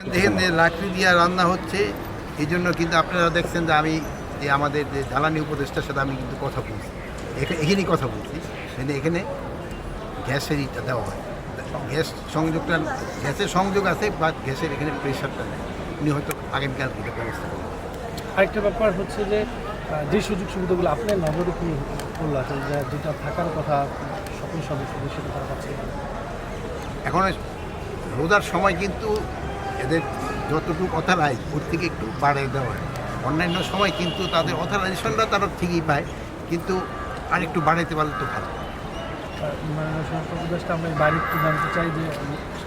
দেখেন যে লাকড়ি দিয়ে রান্না হচ্ছে এই জন্য কিন্তু আপনারা দেখছেন যে আমি যে আমাদের যে জ্বালানি উপদেষ্টার সাথে আমি কিন্তু কথা বলছি। এখানে এখানেই কথা বলছি। কিন্তু এখানে গ্যাসের ইটা দেওয়া হয়। গ্যাস সংযোগটা গ্যাসের সংযোগ আছে বা গ্যাসের এখানে প্রেশারটা নেই। উনি হয়তো আগামীকাল এটা ব্যবস্থা করবেন। আরেকটা ব্যাপার হচ্ছে যে যে সুযোগ সুবিধাগুলো আপনার নজরে কি করল আছে যেটা থাকার কথা সকল সদস্যদের সেটা তারা পাচ্ছে এখন রোজার সময় কিন্তু এদের যতটুকু অথরাইজ ওর থেকে একটু বাড়িয়ে দেওয়া হয়। অন্যান্য সময় কিন্তু তাদের অথরাইজেশনটা তারা ঠিকই পায় কিন্তু আর একটু বাড়াইতে পারলে তো ভালো। স্বরাষ্ট্র উপদেষ্টা আমরা বাইরে একটু জানতে চাই যে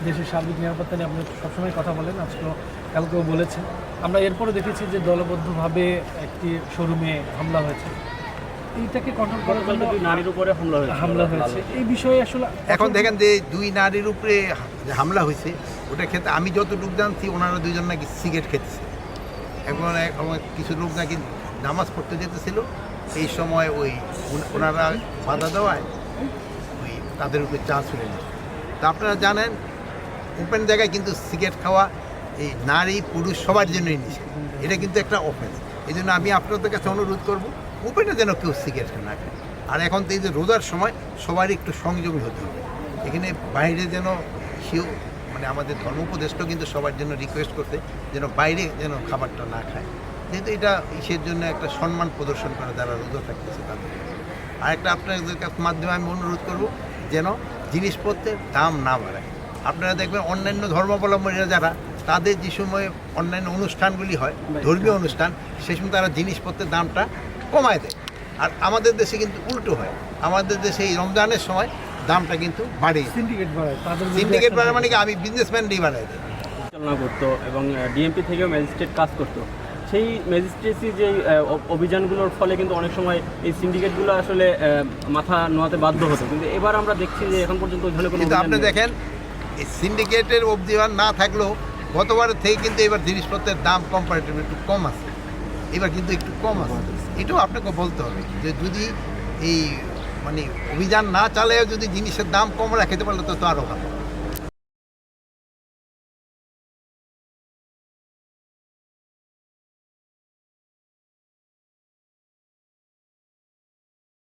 দেশের সার্বিক নিরাপত্তা নিয়ে আপনি সবসময় কথা বলেন আজকেও কালকেও বলেছেন। আমরা এরপরে দেখেছি যে দলবদ্ধভাবে একটি শোরুমে হামলা হয়েছে। এইটাকে কন্ট্রোল করার জন্য নারীর উপরে হামলা হয়েছে। হামলা হয়েছে। এই বিষয়ে আসলে এখন দেখেন যে দুই নারীর উপরে হামলা হয়েছে ওটা খেতে, আমি যতটুকু জানছি, ওনারা দুইজন নাকি সিগারেট খেতেছে। এখন কিছু লোক নাকি নামাজ পড়তে যেতেছিল। এই সময় ওই ওনারা বাধা দেওয়ায় ওই তাদের উপরে চা ছুড়ে নিচ্ছে তা আপনারা জানেন ওপেন জায়গায় কিন্তু সিগারেট খাওয়া এই নারী, পুরুষ সবার জন্যই নিষেধ। এটা কিন্তু একটা অফেন্স এই জন্য আমি আপনাদের কাছে অনুরোধ করব ওপেনে যেন কেউ সিগারেট না খায়। আর এখন তো এই যে রোজার সময় সবারই একটু সংযমী হতে হবে। এখানে বাইরে যেন কেউ মানে আমাদের ধর্ম উপদেষ্টা কিন্তু সবার জন্য রিকোয়েস্ট করতে যেন বাইরে যেন খাবারটা না খায়। যেহেতু এটা ইসের জন্য একটা সম্মান প্রদর্শন করে যারা রোজা থাকতেছে তাদের আর একটা আপনাদের কাছ মাধ্যমে আমি অনুরোধ করব যেন জিনিসপত্রের দাম না বাড়ায়। আপনারা দেখবেন অন্যান্য ধর্মাবলম্বীরা যারা তাদের যে সময় অন্যান্য অনুষ্ঠানগুলি হয় ধর্মীয় অনুষ্ঠান সেই সময় তারা জিনিসপত্রের দামটা কমায় দেয়। আর আমাদের দেশে কিন্তু উল্টো হয়। আমাদের দেশে এই রমজানের সময় দামটা কিন্তু বাড়ে। সিন্ডিকেট বাড়ায় সিন্ডিকেট বাড়া। মানে কি আমি বিজনেসম্যানই বাড়াই দেয় পরিচালনা করতো এবং ডিএমপি থেকেও ম্যাজিস্ট্রেট কাজ করতো। সেই ম্যাজিস্ট্রেসি যে অভিযানগুলোর ফলে কিন্তু অনেক সময় এই সিন্ডিকেটগুলো আসলে মাথা নোয়াতে বাধ্য হতো। কিন্তু এবার আমরা দেখছি যে এখন পর্যন্ত ওই ধরনের কোনো কিন্তু আপনি দেখেন এই সিন্ডিকেটের অবধিমান না থাকলেও গতবারের থেকে কিন্তু এবার জিনিসপত্রের দাম কম্পারেটিভ একটু কম আছে। এবার কিন্তু একটু কম আছে। এটাও আপনাকে বলতে হবে যে যদি এই মানে অভিযান না চালেও যদি জিনিসের দাম কম রাখতে পারলে তো তো আরও ভালো।